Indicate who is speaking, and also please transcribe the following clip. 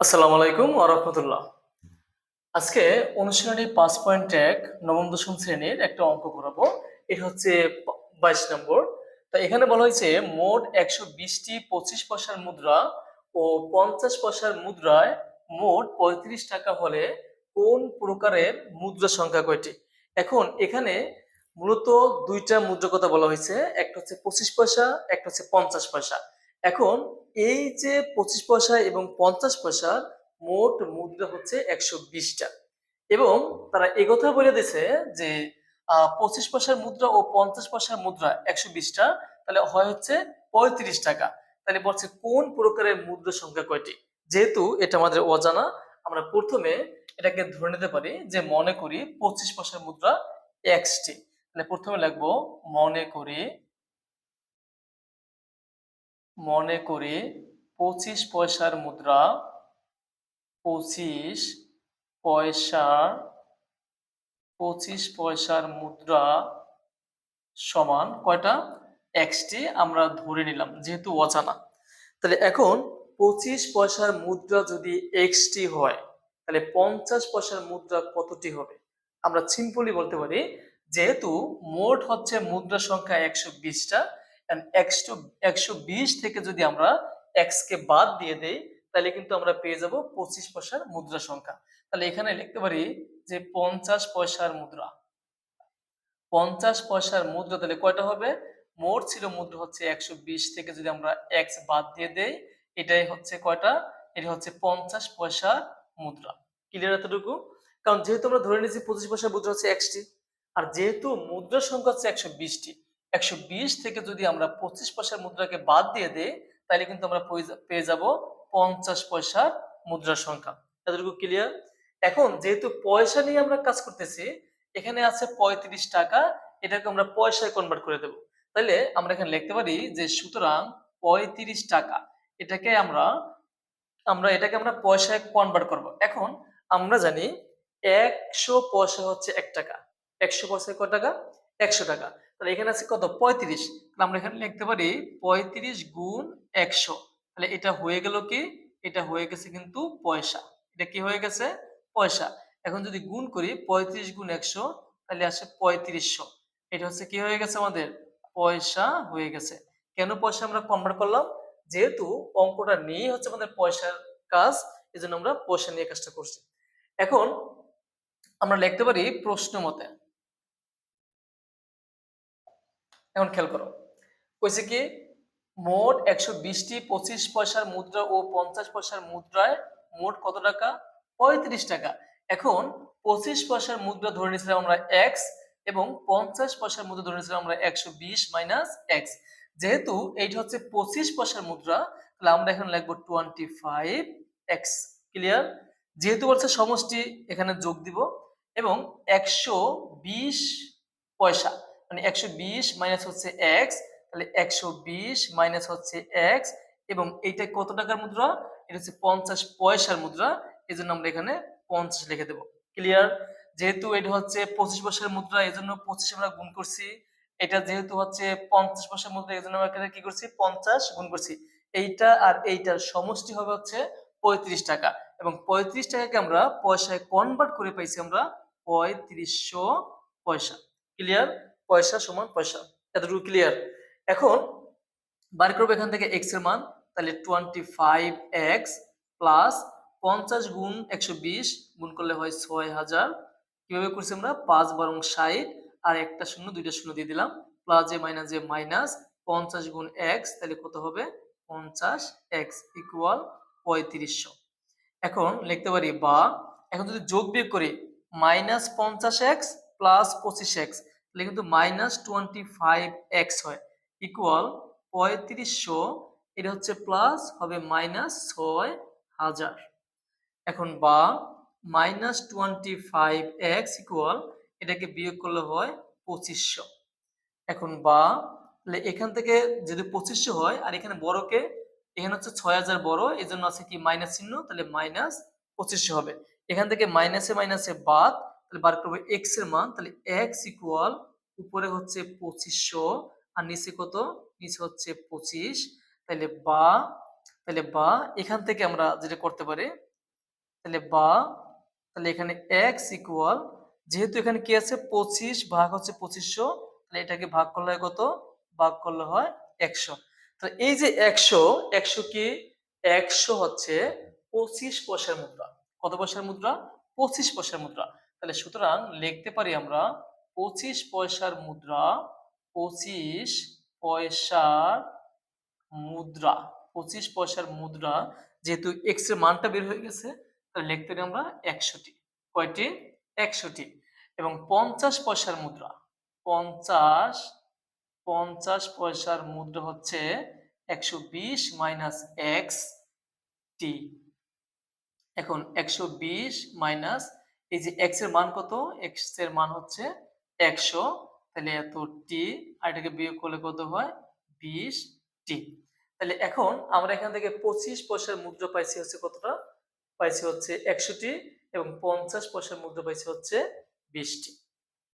Speaker 1: আসসালামু আলাইকুম ওরহমতুল্লাহ আজকে অনুশীলনী পাঁচ পয়েন্ট এক নবম দশম শ্রেণির একটা অঙ্ক করাবো। এটা হচ্ছে বাইশ নম্বর। তা এখানে বলা হয়েছে, মোট একশো বিশটি পঁচিশ পয়সার মুদ্রা ও পঞ্চাশ পয়সার মুদ্রায় মোট পঁয়ত্রিশ টাকা হলে কোন প্রকারের মুদ্রা সংখ্যা কয়টি? এখন এখানে মূলত দুইটা মুদ্রা কথা বলা হয়েছে, একটা হচ্ছে পঁচিশ পয়সা, একটা হচ্ছে পঞ্চাশ পয়সা। এখন এই যে পঁচিশ পয়সা এবং পঞ্চাশ পয়সার মোট মুদ্রা হচ্ছে একশো বিশটা। এবং তারা একথা বলে দিছে যে পঁচিশ পয়সার মুদ্রা ও পঞ্চাশ পয়সার মুদ্রা একশো বিশটা, তাহলে হয় হচ্ছে পঁয়ত্রিশ টাকা। তাহলে বলছে কোন প্রকারের মুদ্রা সংখ্যা কয়টি? যেহেতু এটা আমাদের অজানা, আমরা প্রথমে এটাকে ধরে নিতে পারি যে মনে করি পঁচিশ পয়সার মুদ্রা এক্সটি তাহলে প্রথমে লিখব মনে করি মনে করি পঁচিশ পয়সার মুদ্রা, পঁচিশ পয়সার পঁচিশ পয়সার মুদ্রা সমান কয়টা? এক্সটি আমরা ধরে নিলাম, যেহেতু অজানা। তাহলে এখন পঁচিশ পয়সার মুদ্রা যদি এক্সটি হয়, তাহলে পঞ্চাশ পয়সার মুদ্রা কতটি হবে? আমরা সিম্পলি বলতে পারি, যেহেতু মোট হচ্ছে মুদ্রা সংখ্যা একশো বিশটা একশো একশো বিশ থেকে যদি আমরা এক্স কে বাদ দিয়ে দেই, তাহলে কিন্তু আমরা পেয়ে যাব পঁচিশ পয়সার মুদ্রা সংখ্যা। তাহলে এখানে লিখতে পারি যে পঞ্চাশ পয়সার মুদ্রা। পঞ্চাশ পয়সার মুদ্রা, তাহলে কয়টা হবে? মোট ছিল মুদ্রা হচ্ছে একশো বিশ থেকে যদি আমরা এক্স বাদ দিয়ে দেই, এটাই হচ্ছে কয়টা? এটা হচ্ছে পঞ্চাশ পয়সার মুদ্রা। ক্লিয়ার এতটুকু? কারণ যেহেতু আমরা ধরে নিয়েছি পঁচিশ পয়সার মুদ্রা হচ্ছে এক্সটি আর যেহেতু মুদ্রার সংখ্যা হচ্ছে একশো বিশটি একশো বিশ থেকে যদি আমরা পঁচিশ পয়সার মুদ্রাকে বাদ দিয়ে দেই, তাহলে কিন্তু আমরা পেয়ে- যাব পঞ্চাশ পয়সার মুদ্রার সংখ্যা। এতটুকু ক্লিয়ার এখন যেহেতু পয়সা নিয়ে আমরা কাজ করতেছি, এখানে আছে পঁয়ত্রিশ টাকা, এটাকে আমরা পয়সায় কনভার্ট করে দেব। তাহলে আমরা এখানে লিখতে পারি যে সুতরাং পঁয়ত্রিশ টাকা, এটাকে আমরা আমরা এটাকে আমরা পয়সায় কনভার্ট করব। এখন আমরা জানি একশো পয়সা হচ্ছে এক টাকা। একশো পয়সায় কত টাকা? একশো টাকা। তাহলে এখানে আছে কত? পঁয়ত্রিশ। তাহলে আমরা এখানে লিখতে পারি পঁয়ত্রিশ গুণ একশো। তাহলে এটা হয়ে গেল কি? এটা হয়ে গেছে কিন্তু পয়সা। এটা কি হয়ে গেছে? পয়সা। এখন যদি গুণ করি পঁয়ত্রিশ গুণ একশো, তাহলে আসে পঁয়ত্রিশশো। এটা হচ্ছে কি হয়ে গেছে আমাদের? পয়সা হয়ে গেছে। কেন পয়সা আমরা কনভার্ট করলাম? যেহেতু অঙ্কটা নিয়ে হচ্ছে আমাদের পয়সার কাজ এই আমরা পয়সা নিয়ে কাজটা করছি। এখন আমরা লিখতে পারি প্রশ্ন মতে। এখন খেয়াল করো। কইছে কি, মোট একশো বিশটি পঁচিশ পয়সার মুদ্রা ও পঞ্চাশ পয়সার মুদ্রায় মোট কত টাকা? পঁয়ত্রিশ টাকা। এখন পঁচিশ পয়সার মুদ্রা ধরে নিয়েছিলাম আমরা এক্স এবং পঞ্চাশ পয়সার মুদ্রা ধরে নিয়েছিলাম আমরা একশো বিশ মাইনাস এক্স। যেহেতু এইটা হচ্ছে পঁচিশ পয়সার মুদ্রা, তাহলে আমরা এখন লিখব টোয়েন্টি ফাইভ এক্স। ক্লিয়ার? যেহেতু বলছে সমষ্টি, এখানে যোগ দিব এবং একশো বিশ পয়সা। মানে একশো বিশ মাইনাস হচ্ছে এক্স তাহলে একশো বিশ মাইনাস হচ্ছে এক্স এবং এইটা কত টাকার মুদ্রা? এটা হচ্ছে পঞ্চাশ পয়সার মুদ্রা এই জন্য আমরা এখানে পঞ্চাশ লিখে দেবো। ক্লিয়ার যেহেতু এটা হচ্ছে পঁচিশ পয়সার মুদ্রা এই জন্য পঁচিশ আমরা গুণ করছি। এটা যেহেতু হচ্ছে পঞ্চাশ পয়সার মুদ্রা এই জন্য আমরা এখানে কি করছি? পঞ্চাশ গুণ করছি। এইটা আর এইটার সমষ্টি হবে হচ্ছে পঁয়ত্রিশ টাকা। এবং পঁয়ত্রিশ টাকাকে আমরা পয়সায় কনভার্ট করে পাইছি আমরা পঁয়ত্রিশশো পয়সা। ক্লিয়ার পয়সা সমান পয়সা এতটুকু ক্লিয়ার এখন বার করব এখান থেকে এক্সের মান, তাহলে টোয়েন্টি ফাইভ এক্স প্লাস পঞ্চাশ গুণ একশো বিশ গুণ করলে হয় ছয় হাজার। কীভাবে করছি আমরা? পাঁচ বারং ষাট, আর একটা শূন্য, দুইটা শূন্য দিয়ে দিলাম। প্লাস যে মাইনাস যে মাইনাস পঞ্চাশ গুণ এক্স তাহলে কত হবে? পঞ্চাশ এক্স ইকুয়াল পঁয়ত্রিশশো। এখন লিখতে পারি বা, এখন যদি যোগ বিয়োগ করি মাইনাস পঞ্চাশ এক্স প্লাস পঁচিশ এক্স তাহলে কিন্তু মাইনাস টোয়েন্টি ফাইভ এক্স হয়। ইকুয়াল পঁয়ত্রিশশো, এটা হচ্ছে প্লাস হবে মাইনাস ছয় হাজার। এখন বা minus twenty five x equal এটাকে বিয়োগ করলে হয় পঁচিশশো। এখন বা, তাহলে এখান থেকে যদি পঁচিশশো হয়, আর এখানে বড়কে, এখানে হচ্ছে ছয় হাজার বড় এই জন্য আছে কি মাইনাস চিহ্ন? তাহলে মাইনাস পঁচিশশো হবে। এখান থেকে মাইনাসে মাইনাসে বাদ তাহলে বার করব এক্সের মান, তাহলে এক্স ইকুয়াল উপরে হচ্ছে পঁচিশশো আর নিচে কত? নিচে হচ্ছে পঁচিশ। তাহলে বা তাহলে বা, এখান থেকে আমরা যেটা করতে পারি, তাহলে বা, তাহলে এখানে এক্স ইকুয়াল যেহেতু এখানে কি আছে? পঁচিশ ভাগ হচ্ছে পঁচিশশো, তাহলে এটাকে ভাগ করলে হয় কত? ভাগ করলে হয় একশো। তাহলে এই যে একশো একশো কি? একশো হচ্ছে পঁচিশ পয়সার মুদ্রা। কত পয়সার মুদ্রা? পঁচিশ পয়সার মুদ্রা। তাহলে সুতরাং লিখতে পারি আমরা পঁচিশ পয়সার মুদ্রা, পঁচিশ পয়সার মুদ্রা, পঁচিশ পয়সার মুদ্রা যেহেতু এক্সের মানটা বের হয়ে গেছে, তাহলে লিখতে পারি আমরা একশোটি কয়টি? একশোটি এবং পঞ্চাশ পয়সার মুদ্রা, পঞ্চাশ পঞ্চাশ পয়সার মুদ্রা হচ্ছে একশো বিশ মাইনাস এক্স টি এখন একশো বিশ মাইনাস এই যে এক্সের মান কত? এক্সের মান হচ্ছে একশো। তাহলে এত টি আর এটাকে বিয়োগ করলে কত হয়? বিশ টি তাহলে এখন আমরা এখান থেকে পঁচিশ পয়সার মুদ্রা পাইছি হচ্ছে কতটা? পাইছি হচ্ছে একশোটি এবং পঞ্চাশ পয়সার মুদ্রা পাইছি হচ্ছে বিশটি।